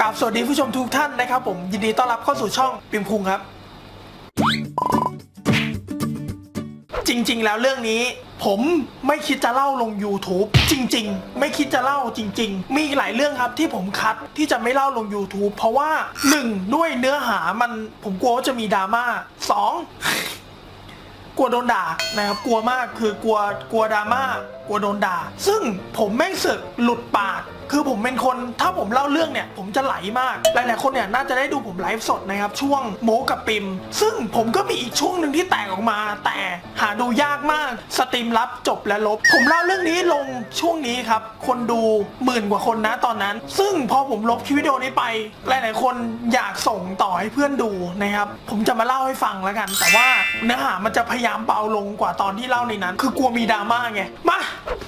กราบสวัสดีผู้ชมทุกท่านนะครับผมยินดีต้อนรับเข้าสู่ช่องปิมพุงครับ จริง ๆ แล้วเรื่องนี้ ผมไม่คิดจะเล่าลง YouTube จริง ๆ ไม่คิดจะเล่าจริง ๆ มีหลายเรื่องครับที่ผมคัดที่จะไม่เล่าลง YouTube เพราะว่า 1. ด้วยเนื้อหามันผมกลัวว่าจะมีดราม่า 2. กลัวโดนด่านะครับกลัวมากคือกลัวกลัวดราม่ากลัวโดนด่า ซึ่งผมแม่งเสึกหลุดปาก คือผมเป็นคนถ้าผมเล่าเรื่องเนี่ยผมจะไหลมาก หลายๆคนเนี่ยน่าจะได้ดูผมไลฟ์สดนะครับช่วงโมกับปิม ซึ่งผมก็มีอีกช่วงหนึ่งที่แตกออกมา แต่หาดูยากมากสตรีมรับจบและลบ ผมเล่าเรื่องนี้ลงช่วงนี้ครับ คนดูหมื่นกว่าคนนะตอนนั้น ซึ่งพอผมลบคลิปวิดีโอนี้ไป หลายๆ คนอยากส่งต่อให้เพื่อนดูนะครับ ผมจะมาเล่าให้ฟังแล้วกัน แต่ว่าเนื้อหามันจะพยายามเบาลงกว่าตอนที่เล่าในนั้น คือกลัวมีดราม่าไงมา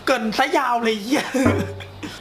เกินซะยาวเลยเหี้ย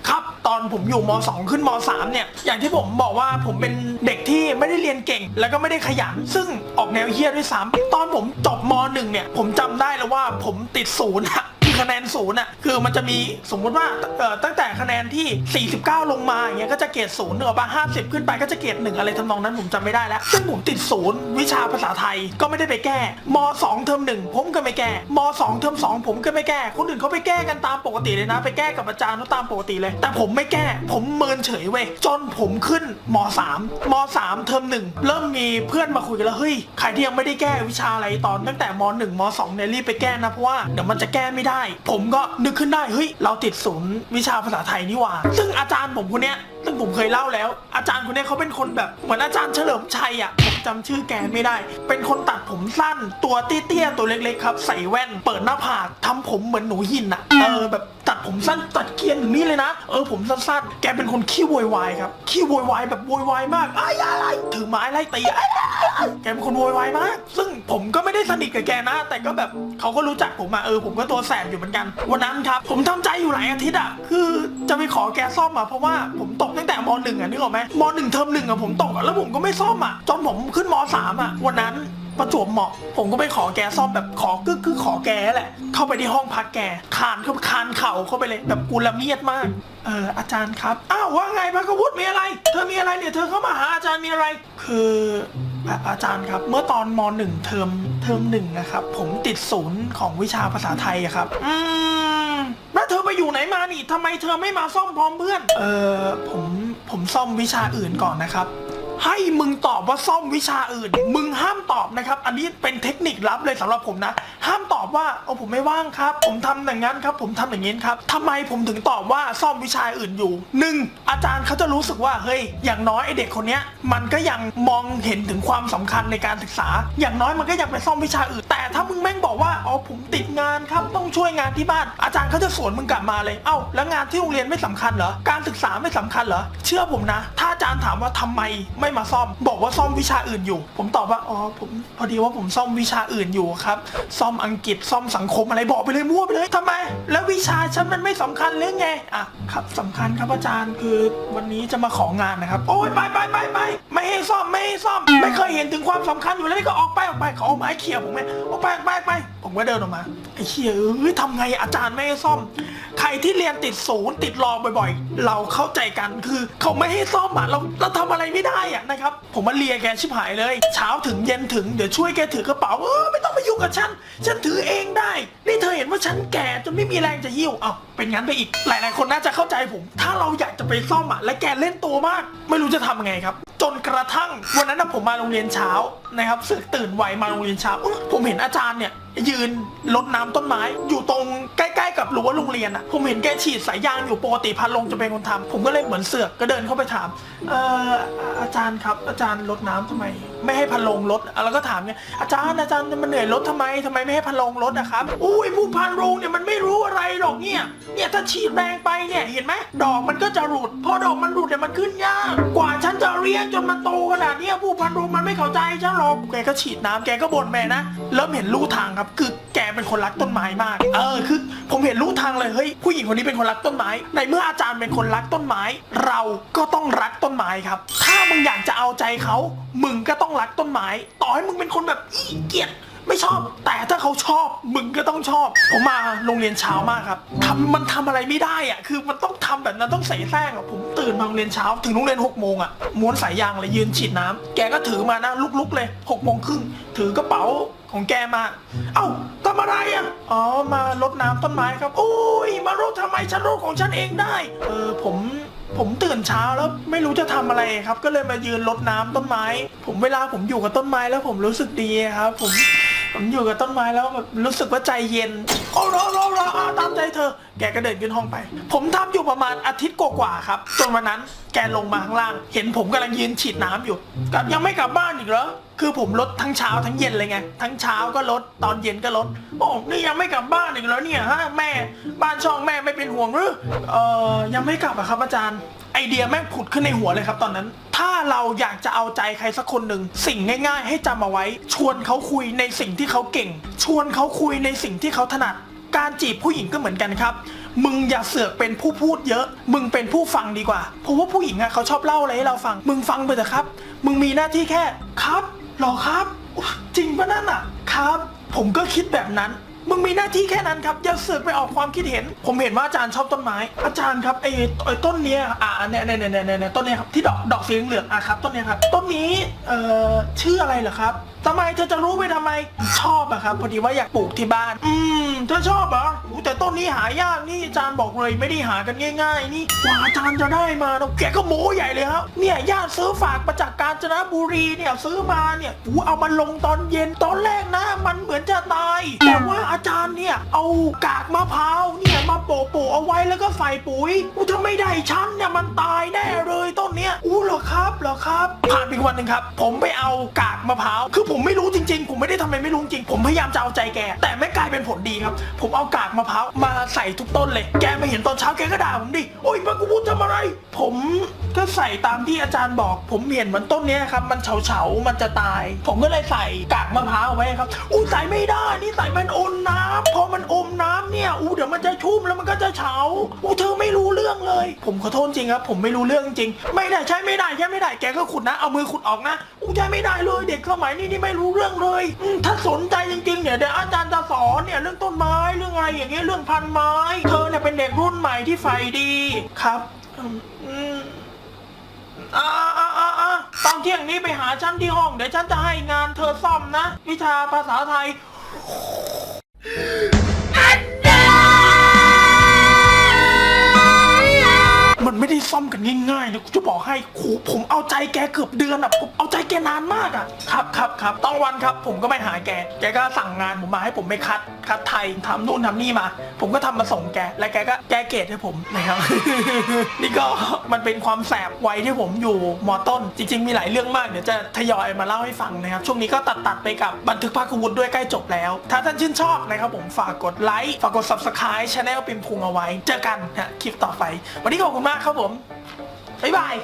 ครับ ตอนผมอยู่ม 2 ขึ้นม 3 เนี่ยอย่างที่ผมบอกว่าผมเป็นเด็กที่ไม่ได้เรียนเก่ง แล้วก็ไม่ได้ขยันซึ่งออกแนวเฮี้ยด้วยซ้ำตอนผมจบม 1 เนี่ยผมจำได้แล้วว่าผมติดศูนย์อะ คะแนนศูนย์อะคือมันจะมีสมมุติว่าเอ่อตั้งแต่คะแนนที่ 49 ลงมาอย่างเงี้ยก็จะเกรดศูนย์หรือว่า50ขึ้นไปก็จะเกรดหนึ่งอะไรทำนองนั้นผมจำไม่ได้แล้วซึ่งผมติดศูนย์วิชาภาษาไทยก็ไม่ได้ไปแก้ม2เทอมหนึ่งผมก็ไม่แก้ม2เทอม2 ผมก็ไม่แก้ คนอื่นเขาไปแก้กันตามปกติเลยนะ ไปแก้กับอาจารย์เขาตามปกติเลย แต่ผมไม่แก้ ผมเมินเฉยเว้ยจนผมขึ้นม3ม3เทอมหนึ่งเริ่มมีเพื่อนมาคุยกันแล้วเฮ้ยใครที่ยังไม่ได้แก้วิชาอะไรตอนตั้งแต่ม1ม2เนี่ยรีบไปแก้นะเพราะว่าเดี๋ยวมันจะแก้ไม่ได้ผมก็นึกขึ้นได้เฮ้ยเราติดศูนย์วิชาภาษาไทยนี่หว่า ซึ่งอาจารย์ผมคนเนี้ยซึ่งผมเคยเล่าแล้ว อาจารย์คนเนี้ยเขาเป็นคนแบบเหมือนอาจารย์เฉลิมชัยอะผมจำชื่อแกไม่ได้ เป็นคนตัดผมสั้นตัวเตี้ยๆตัวเล็กๆครับ ใส่แว่นเปิดหน้าผากทำผมเหมือนหนูหินอะเออแบบ ผมสั้นตัดเกรียนถึงนี่เลยนะ เออผมสั้นๆ แกเป็นคนขี้โวยวายครับ ขี้โวยวายแบบโวยวายมากไอ้อะไรถือไม้ไล่ตีอ้ายอ้แกเป็นคนโวยวายมาก ซึ่งผมก็ไม่ได้สนิทกับแกนะ แต่ก็แบบเขาก็รู้จักผมมาเออผมก็ตัวแสบอยู่เหมือนกัน วันนั้นครับ ผมทำใจอยู่หลายอาทิตย์อะคือจะไปขอแกซ่อมอะเพราะว่าผมตกตั้งแต่มหนึ่งอะนึกออกไหมมหนึ่งเทอมหนึ่งอะผมตกแล้วผมก็ไม่ซ่อมอะจนผมขึ้นมสามอะวันนั้น ประจวบเหมาะ ผมก็ไปขอแกซ่อมแบบขอคือคือขอแกแหละ เข้าไปที่ห้องพักแกคานเข้าคานเข่าเข้าไปเลยแบบกูละเมียดมาก เอออาจารย์ครับ อ้าวว่าไงพระกวุฒิมีอะไร เธอมีอะไรเนี่ยเธอเข้ามาหาอาจารย์มีอะไร คืออะอาจารย์ครับ เมื่อตอนมหนึ่งเทอมเทอมหนึ่งนะครับ ผมติดศูนย์ของวิชาภาษาไทยครับ อืมแล้วเธอไปอยู่ไหนมานี่ทำไมเธอไม่มาซ่อมพร้อมเพื่อน เออผมผมซ่อมวิชาอื่นก่อนนะครับ ให้มึงตอบว่าซ่อมวิชาอื่น มึงห้ามตอบนะครับ อันนี้เป็นเทคนิคลับเลยสำหรับผมนะ ห้ามตอบว่าโอ้ผมไม่ว่างครับ ผมทำอย่างนั้นครับ ผมทำอย่างนี้ครับทำไมผมถึงตอบว่าซ่อมวิชาอื่นอยู่หนึ่งอาจารย์เขาจะรู้สึกว่าเฮ้ยอย่างน้อยไอเด็กคนเนี้ยมันก็ยังมองเห็นถึงความสำคัญในการศึกษา อย่างน้อยมันก็ยังไปซ่อมวิชาอื่น แต่ถ้ามึงแม่งบอกว่าอ๋อผมติดงานครับต้องช่วยงานที่บ้าน อาจารย์เขาจะสวนมึงกลับมาเลยเอ้าแล้วงานที่โรงเรียนไม่สำคัญเหรอการศึกษาไม่สำคัญเหรอเชื่อผมนะ ถ้าอาจารย์ถามว่าทำไมไม่มาซ่อม บอกว่าซ่อมวิชาอื่นอยู่ ผมตอบว่าอ๋อผมพอดีว่าผมซ่อมวิชาอื่นอยู่ครับ ซ่อมอังกฤษซ่อมสังคมอะไรบอกไปเลยมั่วไปเลยทำไม แล้ววิชาฉันมันไม่สำคัญหรือไงอะครับสำคัญครับอาจารย์คือวันนี้จะมาของานนะครับ โอ้ยไปไปไปไปไม่ให้ซ่อมไม่ให้ซ่อม ไม่เคยเห็นถึงความสำคัญอยู่แล้วนี่ก็ออกไปออกไปเขาเอาไม้เขี่ยผมไงออกไปออกไปออกไปผมก็เดินออกมาไอ้เขี่ยเอ้ยทำไงอาจารย์ไม่ให้ซ่อม ใครที่เรียนติดศูนย์ติดรอบ่อยๆ เราเข้าใจกันคือเขาไม่ให้ซ่อมอะเราเราทำอะไรไม่ได้อะนะครับ ผมมาเลียแกชิบหายเลย เช้าถึงเย็นถึงเดี๋ยวช่วยแกถือกระเป๋าเออไม่ต้องมายุ่งกับฉัน ฉันถือเองได้ นี่เธอเห็นว่าฉันแก่จนไม่มีแรงจะหิ้วเอาเป็นงั้นไปอีก หลายๆ คนน่าจะเข้าใจผม ถ้าเราอยากจะไปซ่อมอะและแกเล่นตัวมาก ไม่รู้จะทำไงครับ จนกระทั่งวันนั้นนะผมมาโรงเรียนเช้านะครับสึกตื่นไวมาโรงเรียนเช้าผมเห็นอาจารย์เนี่ยยืนรดน้ำต้นไม้ อยู่ตรงใกล้ๆกับรั้วโรงเรียนอะผมเห็นแกฉีดสายยางอยู่ปกติพันลงจะเป็นคนทำผมก็เลยเหมือนเสือกก็เดินเข้าไปถามเอ่ออาจารย์ครับ อาจารย์รดน้ำทำไม ไม่ให้พันลงรถแล้วก็ถามเนี่ยอาจารย์อาจารย์มันเหนื่อยรถทำไมทำไมไม่ให้พันลงรถนะครับอุ้ยผู้พันโรงเนี่ยมันไม่รู้อะไรหรอกเนี่ยเนี่ยถ้าฉีดแรงไปเนี่ยเห็นไหมดอกมันก็จะหลุดพอดอกมันหลุดเนี่ยมันขึ้นยากกว่าจะ เรียนจนมันโตขนาดเนี้ยผู้พันโรงมันไม่เข้าใจฉันหรอกแกก็ฉีดน้ำแกก็บ่นแม่นะเริ่มเห็นลู่ทางครับคือแกเป็นคนรักต้นไม้มาก เออคือผมเห็นลู่ทางเลยเฮ้ยผู้หญิงคนนี้เป็นคนรักต้นไม้ ในเมื่ออาจารย์เป็นคนรักต้นไม้ เราก็ต้องรักต้นไม้ครับ ถ้ามึงอยากจะเอาใจเขามึงก็ต้องรักต้นไม้ ต่อให้มึงเป็นคนแบบอีเกียจ ไม่ชอบ แต่ถ้าเขาชอบมึงก็ต้องชอบ ผมมาโรงเรียนเช้ามากครับทำมันทำอะไรไม่ได้อะคือมันต้องทำแบบนั้นต้องใส่แซงอะผมตื่นมาโรงเรียนเช้าถึงโรงเรียนหกโมงอะม้วนสายยางเลยยืนฉีดน้ำแกก็ถือมานะลุกๆเลยหกโมงครึ่งถือกระเป๋าของแกมา เอ้าทำอะไรอะอ๋อมารดน้ำต้นไม้ครับโอ้ยมารดทำไมฉันรดของฉันเองได้เออผม ผมตื่นเช้าแล้วไม่รู้จะทำอะไรครับ ก็เลยมายืนรดน้ำต้นไม้ ผมเวลาผมอยู่กับต้นไม้แล้วผมรู้สึกดีครับ ผม ผมอยู่กับต้นไม้แล้วแบบรู้สึกว่าใจเย็นโอ้รอรอรออ่าตามใจเธอ แกก็เดินขึ้นห้องไป ผมทำอยู่ประมาณอาทิตย์กว่าๆครับจนวันนั้นแกลงมาข้างล่าง เห็นผมกำลังยืนฉีดน้ำอยู่กับยังไม่กลับบ้านอีกเหรอคือผมลดทั้งเช้าทั้งเย็นเลยไง ทั้งเช้าก็ลดตอนเย็นก็ลดโอ้นี่ยังไม่กลับบ้านอีกเหรอเนี่ยฮะแม่บ้านช่องแม่ไม่เป็นห่วงหรือเออยังไม่กลับอะครับอาจารย์ไอเดียแม่งผุดขึ้นในหัวเลยครับตอนนั้น ถ้าเราอยากจะเอาใจใครสักคนหนึ่งสิ่งง่ายๆ ให้จำเอาไว้ ชวนเขาคุยในสิ่งที่เขาเก่ง ชวนเขาคุยในสิ่งที่เขาถนัด การจีบผู้หญิงก็เหมือนกันครับ มึงอย่าเสือกเป็นผู้พูดเยอะ มึงเป็นผู้ฟังดีกว่า เพราะว่าผู้หญิงอะเขาชอบเล่าอะไรให้เราฟัง มึงฟังไปเถอะครับ มึงมีหน้าที่แค่ ครับหรอครับ จริงปะนั่นอะครับ ผมก็คิดแบบนั้น มึงมีหน้าที่แค่นั้นครับอย่าเสือกไปออกความคิดเห็น ผมเห็นว่าอาจารย์ชอบต้นไม้ อาจารย์ครับไอ้ไอ้ต้นเนี้ยอ่าเนี่ยเนี่ยเนี่ยเนี่ยเนี่ยต้นเนี้ยครับที่ดอกดอกสีเหลืองๆอะครับต้นเนี้ยครับต้นนี้เอ่อชื่ออะไรเหรอครับทำไมเธอจะรู้ไปทำไมชอบอะครับพอดีว่าอยากปลูกที่บ้าน อืมเธอชอบเหรออู้แต่ต้นนี้หายากนี่อาจารย์บอกเลยไม่ได้หากันง่าย ๆ นี่กว่าอาจารย์จะได้มาเนอะแกก็โม้ใหญ่เลยครับเนี่ยญาติซื้อฝากมาจากกาญจนบุรีเนี่ยซื้อมาเนี่ยอูเอามาลงตอนเย็นตอนแรกนะ มันเหมือนจะ แต่ว่าอาจารย์เนี่ยเอากากมะพร้าวเนี่ย มาโปะปะเอาไว้แล้วก็ใส่ปุ๋ยอู้ถ้าไม่ได้ชั้นเนี่ยมันตายแน่เลยต้นเนี้ยอู้เหรอครับเหรอครับผ่านไปอีกวันหนึ่งครับ ผมไปเอากากมะพร้าวคือผมไม่รู้จริง ๆ ผมไม่ได้ทำอะไรไม่รู้จริงผมพยายามจะเอาใจแก แต่ไม่กลายเป็นผลดีครับ ผมเอากากมะพร้าวมาใส่ทุกต้นเลย แกมาเห็นตอนเช้าแกก็ด่าผมดิโอ้ยมากูพูดทำอะไร ผมก็ใส่ตามที่อาจารย์บอก ผมเห็นมือนต้นเนี้ยครับ มันเฉาเฉาๆมันจะตาย ผมก็เลยใส่กากมะพร้าวไว้ครับอู้ใส่ไม่ได้นี่ใส่มันอมน้ำพอมันอมน้ำเนี่ยอู้เดี๋ยวมันจะ ชุ่มแล้วมันก็จะเฉาอู้เธอไม่รู้เรื่องเลย ผมขอโทษจริงครับ ผมไม่รู้เรื่องจริง ไม่ได้ใช่ไม่ได้ใช่ไม่ได้แกก็ขุดนะ เอามือขุดออกนะอู้ใช่ไม่ได้เลยเด็กสมัยนี้นี่ไม่รู้เรื่องเลยอืมถ้าสนใจจริงๆเนี่ยเดี๋ยวอาจารย์จะสอนเนี่ยเรื่องต้นไม้เรื่องอะไรอย่างเงี้ยเรื่องพันไม้ เธอเนี่ยเป็นเด็กรุ่นใหม่ที่ใฝ่ดีครับอืมอืม อ่าอ่าอ่าอ่าตอนเที่ยงนี้ไปหาฉันที่ห้อง เดี๋ยวฉันจะให้งานเธอซ่อมนะ วิชาภาษาไทย ซ่อมกันง่ายๆนะกูจะบอกให้ครูผมเอาใจแกเกือบเดือนอะผมเอาใจแกนานมากอะครับครับครับต้องวันครับ ผมก็ไปหาแก แกก็สั่งงานผมมาให้ผมไปคัดคัดไทยทำนู่นทำนี่มา ผมก็ทำมาส่งแก และแกก็แกเกรดให้ผมนะครับ นี่ก็มันเป็นความแสบวัยที่ผมอยู่มอต้น จริง ๆ มีหลายเรื่องมากเดี๋ยวจะทยอยมาเล่าให้ฟังนะครับ ช่วงนี้ก็ตัดตัดๆไปกับบันทึกภาควุฒิด้วยใกล้จบแล้ว ถ้าท่านชื่นชอบนะครับผมฝากกดไลค์ฝากกด subscribe channel ปิมพุงเอาไว้ เจอกันนะคลิปต่อไป วันนี้ขอบคุณมากครับผม บ๊ายบาย